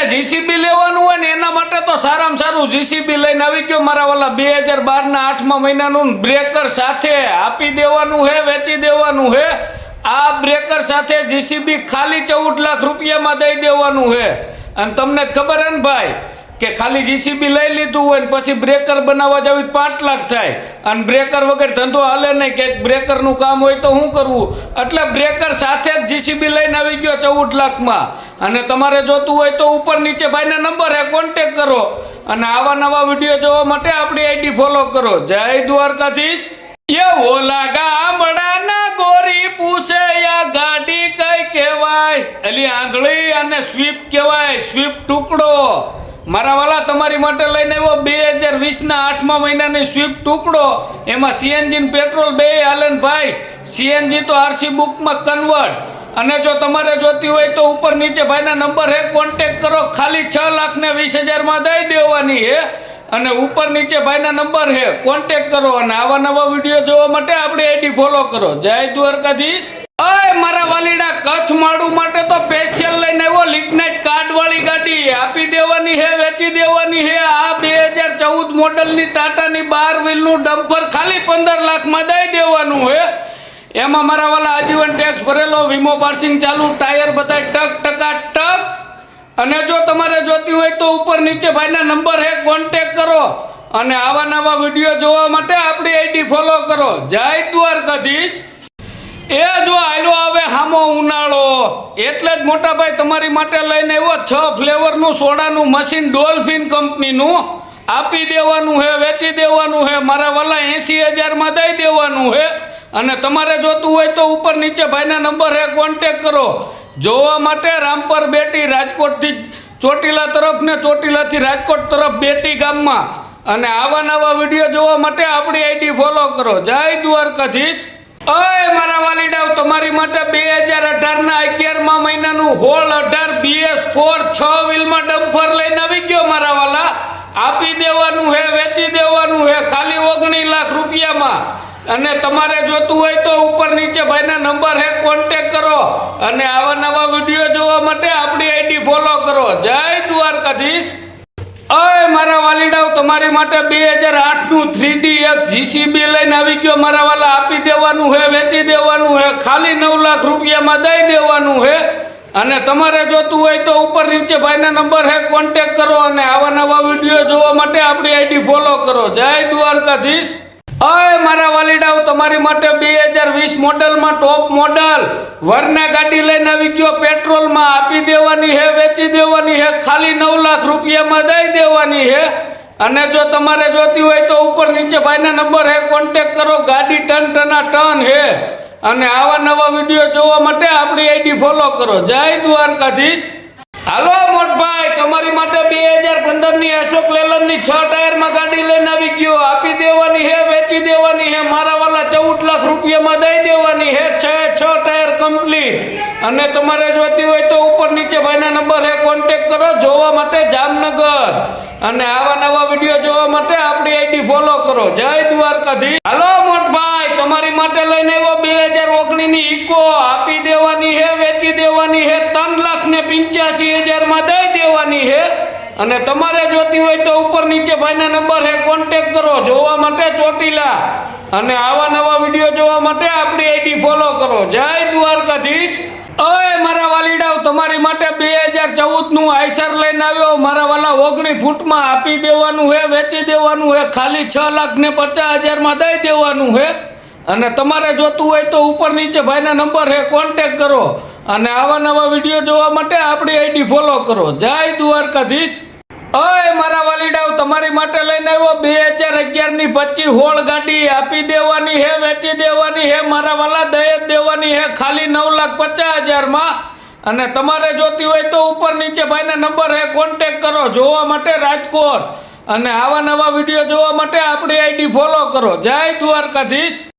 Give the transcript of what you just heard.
જેને જીસીબી લેવાનું હોય ને એના માટે તો સારામાં સારું જીસીબી લઈને આવી ગયો મારા વાલા બે હજાર બારના આઠમા મહિનાનું બ્રેકર સાથે આપી દેવાનું હે, વેચી દેવાનું હે. આ બ્રેકર સાથે જીસીબી ખાલી ચૌદ લાખ રૂપિયામાં દઈ દેવાનું હે. અને તમને ખબર હે ને ભાઈ કે ખાલી જીસીબી લઈ લીધું હોય ને પછી બ્રેકર બનાવવા જાવ પાંચ લાખ થાય. અને બ્રેકર વગર ધંધો હાલે નહીં કે બ્રેકરનું કામ હોય તો શું કરવું? એટલે બ્રેકર સાથે જ જીસીબી લઈને આવી ગયો ચૌદ લાખમાં. અને તમારે જોતું હોય તો ઉપર નીચે ભાઈના નંબર કોન્ટેક કરો. અને આવા નવા વીડિયો જોવા માટે આપણી આઈડી ફોલો કરો. જય દ્વારકાધીશ. કે ઓલા ગામડાના ગોરી પૂછે આ ગાડી કઈ કહેવાય? એલી આંધળી અને સ્વીપ કહેવાય સ્વીપ ટુકડો. મારા વાલા, તમારી માટે લઈને આવ્યો બે હજાર વીસના આઠમા મહિનાની સ્વીપ ટુકડો. એમાં સીએનજી પેટ્રોલ બે હાલન ભાઈ. સીએનજી તો આરસી બુકમાં કન્વર્ટ અને જો તમારે જોતી હોય તો ઉપર નીચે ભાઈના નંબર હે કોન્ટેક કરો. ખાલી છ લાખ ને વીસ હજારમાં દઈ દેવાની હે. અને ઉપર નીચે ભાઈના નંબર હે કોન્ટેક કરો. અને આવા નવા વીડિયો જોવા માટે આપણી આઈડી ફોલો કરો. જય દ્વારકાધીશ. અય મારા વાલીડા, કચ્છ માડું માટે તો સ્પેશિયલ લઈને આવ્યો લિગ્નાઇટ વાળી ગાડી, આપી દેવાની હે, વેચી દેવાની હે. આ બે હજાર ચૌદ મોડલની ટાટાની બાર વ્હીલનું ડમ્પર ખાલી પંદર લાખમાં દઈ દેવાનું હે. એમાં મારા વાલા આજીવન ટેક્સ ભરેલો, વીમો, પાર્સિંગ ચાલુ, ટાયર બધા ટક ટકા ટક અને જો તમારે જોતી હોય તો ઉપર નીચે ભાઈના નંબર હે કોન્ટેક કરો. અને આવા નવા વીડિયો જોવા માટે આપણી આઈડી ફોલો કરો. જય દ્વારકાધીશ. એ જો આયલો આવે, હામો ઉનાળો. એટલે જ મોટાભાઈ તમારી માટે લઈને આવ્યો, છ ફ્લેવરનું સોડાનું મશીન ડોલ્ફિન કંપનીનું. આપી દેવાનું હે, વેચી દેવાનું હે, મારા વાલા એસી હજારમાં દઈ દેવાનું હે. અને તમારે જોતું હોય તો ઉપર નીચે ભાઈના નંબર હે કોન્ટેક કરો. જોવા માટે રામપર બેટી રાજકોટથી ચોટીલા તરફ ને ચોટીલાથી રાજકોટ તરફ બેટી ગામમાં. અને આવા નવા વીડિયો જોવા માટે આપણી આઈડી ફોલો કરો. જય દ્વારકાધીશ. અય મારા વાલીડાવ, તમારી માટે બે હજાર અઢારના અગિયારમાં મહિનાનું હોલ અઢાર બીએસ ફોર છ વ્હીલમાં ડમ્ફર લઈને આવી ગયો મારા વાલા. આપી દેવાનું હે, વેચી દેવાનું હે, ખાલી ઓગણીસ લાખ રૂપિયામાં. અને તમારે જોતું હોય તો ઉપર નીચે ભાઈના નંબર હે કોન્ટેક કરો. અને આવા નવા વીડિયો જોવા માટે આપણી આઈડી ફોલો કરો. જય દ્વારકાધીશ. અય, મારા વાલીડાઓ, તમારી માટે બે હજાર આઠનું થ્રી ડી એક્સ જીસીબી લઈને આવી ગયો. મારા વાલા આપી દેવાનું હે, વેચી દેવાનું હે, ખાલી નવ લાખ રૂપિયામાં દઈ દેવાનું હે. અને તમારે જોતું હોય તો ઉપર નીચે ભાઈના નંબર હે કોન્ટેક કરો અને આવા નવા વીડિયો જોવા માટે આપણી આઈડી ફોલો કરો. જય દ્વારકાધીશ. અય, મારા વાલીડાઓ, તમારી માટે બે હજાર વીસ મોડલમાં ટોપ મોડલ વરના ગાડી લઈને આવી ગયો, પેટ્રોલમાં આપી દેવાની હે, વેચી દેવાની હે, ખાલી નવ લાખ રૂપિયામાં દઈ દેવાની હે. અને જો તમારે જોતી હોય તો ઉપર નીચે ભાઈના નંબર હે કોન્ટેક કરો, ગાડી ટન ટના ટન હે. અને આવા નવા વીડિયો જોવા માટે આપણી આઈડી ફોલો કરો. જય દ્વારકાધીશ. હાલો, મોટભાઈ, તમારી માટે બે હજાર પંદરની અશોક લેલનની છ ટાયરમાં ગાડી લઈને આવી ગયો. વેચી દેવાની હે? મારા વાલા ચૌદ લાખ રૂપિયામાં દઈ દેવાની હે? છ છ ટાયર કમ્પ્લીટ અને તમારે જોતી હોય તો ઉપર નીચે ભાઈના નંબર હે કોન્ટેક કરો. જોવા માટે જામનગર. અને આવા નવા વીડિયો જોવા માટે આપણી આઈડી ફોલો કરો. જય દ્વારકાધી હલો મોટભાઈ, તમારી માટે લઈને આવ્યો બે હજાર ઓગણીસની ઇકો. આપી દેવાની હે, વેચી દેવાની હે, ત્રણ લાખ ને પિંચ્યાસી હજારમાં દઈ દેવાની હે. અને તમારે જોતી હોય તો ઉપર નીચે ભાઈના નંબર હે કોન્ટેક કરો, જોવા માટે ચોટીલા. અને આવા નવા વીડિયો જોવા માટે આપણી આઈડી ફોલો કરો. જય દ્વારકાધીશ. અય મારા વાલીડાવ, તમારી માટે બે હજાર ચૌદનું આઈસર લઈને આવ્યો. મારા વાલા ઓગણી ફૂટમાં આપી દેવાનું હે, વેચી દેવાનું હે, ખાલી છ લાખ ને પચાસ હજારમાં દઈ દેવાનું હે. અને તમારે જોતું હોય તો ઉપર નીચે ભાઈના નંબર હે કોન્ટેક કરો. અને આવા નવા વીડિયો જોવા માટે આપણી આઈડી ફોલો કરો. જય દ્વારકાધીશ. અય, મારા વાલીડાવ તમારી માટે લઈને આવ્યો બે હજાર અગિયારની પચી હોળ ગાડી. આપી દેવાની હે, વેચી દેવાની હે, મારા વાલા દહેજ દેવાની હે, ખાલી નવ લાખ પચાસ હજારમાં. અને તમારે જોતી હોય તો ઉપર નીચે ભાઈના નંબર હે કોન્ટેક કરો. જોવા માટે રાજકોટ. અને આવા નવા વીડિયો જોવા માટે આપણી આઈડી ફોલો કરો. જય દ્વારકાધીશ.